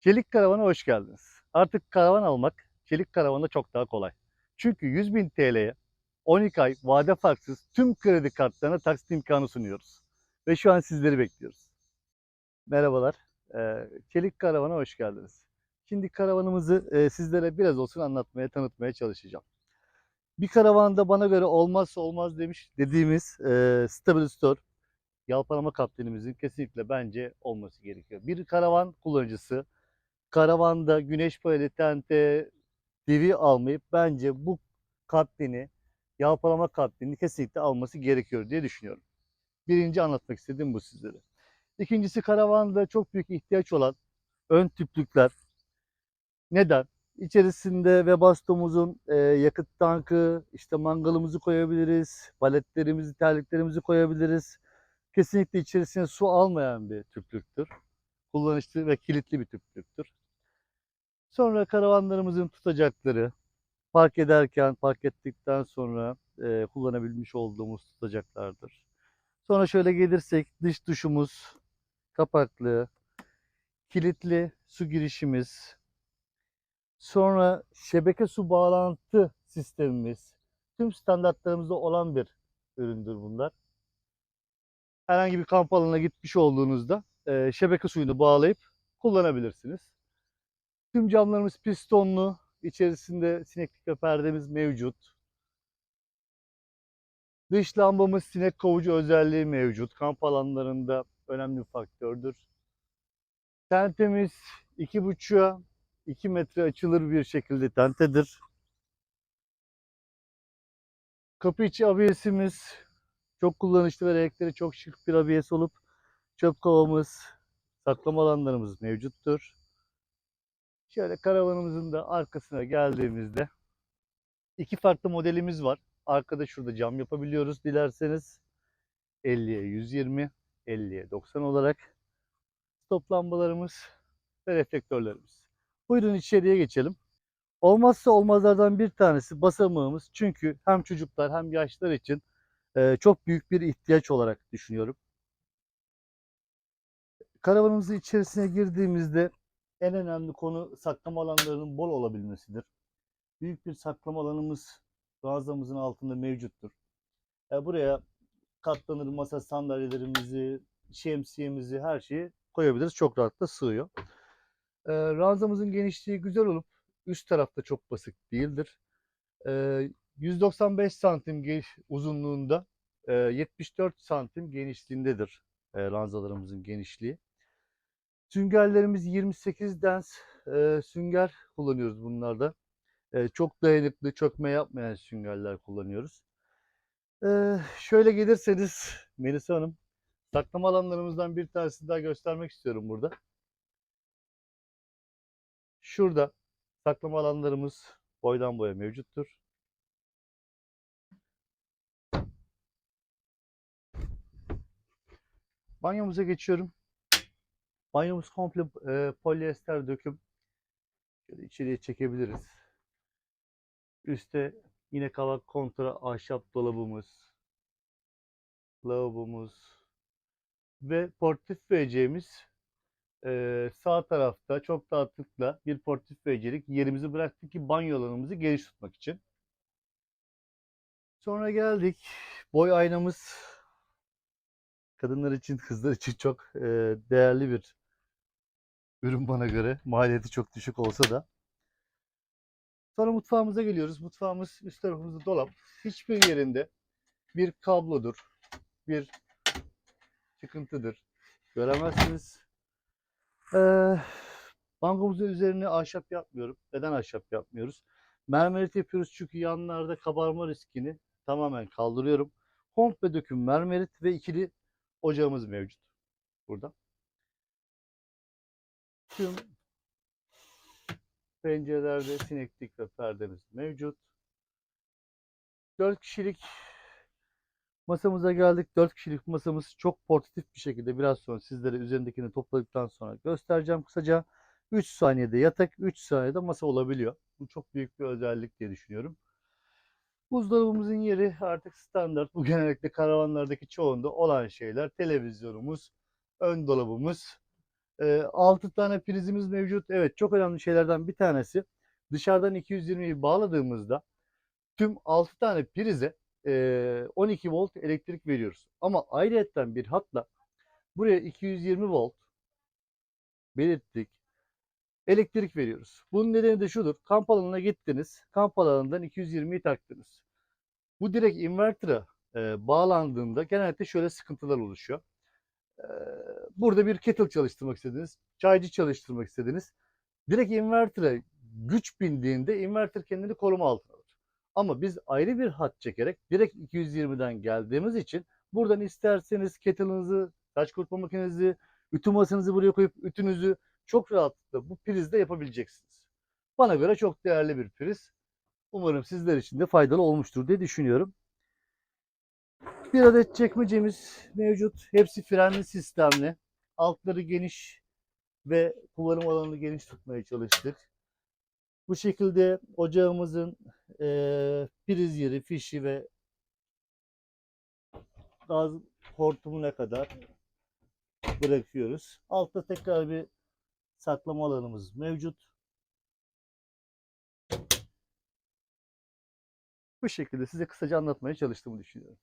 Çelik karavana hoş geldiniz. Artık karavan almak çelik karavanda çok daha kolay. Çünkü 100 bin TL'ye 12 ay vade farksız tüm kredi kartlarına taksit imkanı sunuyoruz. Ve şu an sizleri bekliyoruz. Merhabalar. Ee, Çelik karavana hoş geldiniz. Şimdi karavanımızı e, sizlere biraz olsun anlatmaya, tanıtmaya çalışacağım. Bir karavanda bana göre olmazsa olmaz demiş dediğimiz e, stabilizatör, yalpalama kaptenimizin kesinlikle bence olması gerekiyor. Bir karavan kullanıcısı karavanda güneş paneli, tente, divi almayıp bence bu kaplini, yalpalama kaplini kesinlikle alması gerekiyor diye düşünüyorum. Birinci anlatmak istediğim bu sizlere. İkincisi karavanda çok büyük ihtiyaç olan ön tüplükler. Neden? İçerisinde Webasto'muzun e, yakıt tankı, işte mangalımızı koyabiliriz, paletlerimizi, terliklerimizi koyabiliriz. Kesinlikle içerisine su almayan bir tüplüktür. Kullanışlı ve kilitli bir tüplüktür. Sonra karavanlarımızın tutacakları, park ederken, park ettikten sonra e, kullanabilmiş olduğumuz tutacaklardır. Sonra şöyle gelirsek dış duşumuz kapaklı, kilitli su girişimiz, sonra şebeke su bağlantı sistemimiz, tüm standartlarımızda olan bir üründür bunlar. Herhangi bir kamp alanına gitmiş olduğunuzda e, şebeke suyunu bağlayıp kullanabilirsiniz. Tüm camlarımız pistonlu. İçerisinde sineklik ve perdemiz mevcut. Dış lambamız sinek kovucu özelliği mevcut. Kamp alanlarında önemli bir faktördür. Tentemiz 2,5'a 2 metre açılır bir şekilde tentedir. Kapı içi abiyesimiz çok kullanışlı ve renkleri çok şık bir abiyesi olup çöp kovamız, saklama alanlarımız mevcuttur. Şöyle karavanımızın da arkasına geldiğimizde iki farklı modelimiz var. Arkada şurada cam yapabiliyoruz dilerseniz. 50'ye 120, 50'ye 90 olarak. Stop lambalarımız ve reflektörlerimiz. Buyurun içeriye geçelim. Olmazsa olmazlardan bir tanesi basamağımız. Çünkü hem çocuklar hem yaşlılar için e, çok büyük bir ihtiyaç olarak düşünüyorum. Karavanımızın içerisine girdiğimizde en önemli konu saklama alanlarının bol olabilmesidir. Büyük bir saklama alanımız ranzamızın altında mevcuttur. E, buraya katlanır masa sandalyelerimizi, şemsiyemizi, her şeyi koyabiliriz. Çok rahatla sığıyor. E, ranzamızın genişliği güzel olup üst tarafta çok basık değildir. E, 195 santim geniş uzunluğunda, e, 74 santim genişliğindedir e, ranzalarımızın genişliği. Süngerlerimiz 28 dens e, sünger kullanıyoruz bunlarda. E, çok dayanıklı, çökme yapmayan süngerler kullanıyoruz. E, şöyle gelirseniz Melisa Hanım, saklama alanlarımızdan bir tanesini daha göstermek istiyorum burada. Şurada saklama alanlarımız boydan boya mevcuttur. Banyomuza geçiyorum. Banyomuz komple e, polyester döküm. Şöyle içeriye çekebiliriz. Üste yine kavak kontra ahşap dolabımız, lavabomuz ve portif WC'miz e, sağ tarafta çok rahatlıkla bir portif WC'lik yerimizi bıraktık ki banyo alanımızı geniş tutmak için. Sonra geldik. Boy aynamız kadınlar için, kızlar için çok e, değerli bir ürün bana göre. Maliyeti çok düşük olsa da. Sonra mutfağımıza geliyoruz. Mutfağımız üst tarafımızda dolap. Hiçbir yerinde bir kablodur, bir çıkıntıdır. Göremezsiniz. Ee, bangomuzun üzerine ahşap yapmıyorum. Neden ahşap yapmıyoruz? Mermerit yapıyoruz çünkü yanlarda kabarma riskini tamamen kaldırıyorum. Komple döküm mermerit ve ikili ocağımız mevcut burada. Tüm pencerelerde sineklik ve perdemiz mevcut. 4 kişilik masamıza geldik. 4 kişilik masamız çok portatif bir şekilde biraz sonra sizlere üzerindekini topladıktan sonra göstereceğim kısaca. 3 saniyede yatak, 3 saniyede masa olabiliyor. Bu çok büyük bir özellik diye düşünüyorum. Buzdolabımızın yeri artık standart. Bu genellikle karavanlardaki çoğunda olan şeyler. Televizyonumuz, ön dolabımız, 6 tane prizimiz mevcut. Evet çok önemli şeylerden bir tanesi. Dışarıdan 220'yi bağladığımızda tüm 6 tane prize e, 12 volt elektrik veriyoruz. Ama ayrıyetten bir hatla buraya 220 volt belirttik. Elektrik veriyoruz. Bunun nedeni de şudur. Kamp alanına gittiniz. Kamp alanından 220'yi taktınız. Bu direkt inverter'a e, bağlandığında genellikle şöyle sıkıntılar oluşuyor. E, burada bir kettle çalıştırmak istediniz. Çaycı çalıştırmak istediniz. Direkt inverter'a güç bindiğinde inverter kendini koruma altına alır. Ama biz ayrı bir hat çekerek direkt 220'den geldiğimiz için buradan isterseniz kettle'ınızı, saç kurutma makinenizi, ütü masanızı buraya koyup ütünüzü çok rahatlıkla bu prizde yapabileceksiniz. Bana göre çok değerli bir priz. Umarım sizler için de faydalı olmuştur diye düşünüyorum. Bir adet çekmecemiz mevcut. Hepsi frenli sistemli. Altları geniş ve kullanım alanını geniş tutmaya çalıştık. Bu şekilde ocağımızın eee priz yeri, fişi ve gaz hortumuna kadar bırakıyoruz. Altta tekrar bir saklama alanımız mevcut. Bu şekilde size kısaca anlatmaya çalıştığımı düşünüyorum.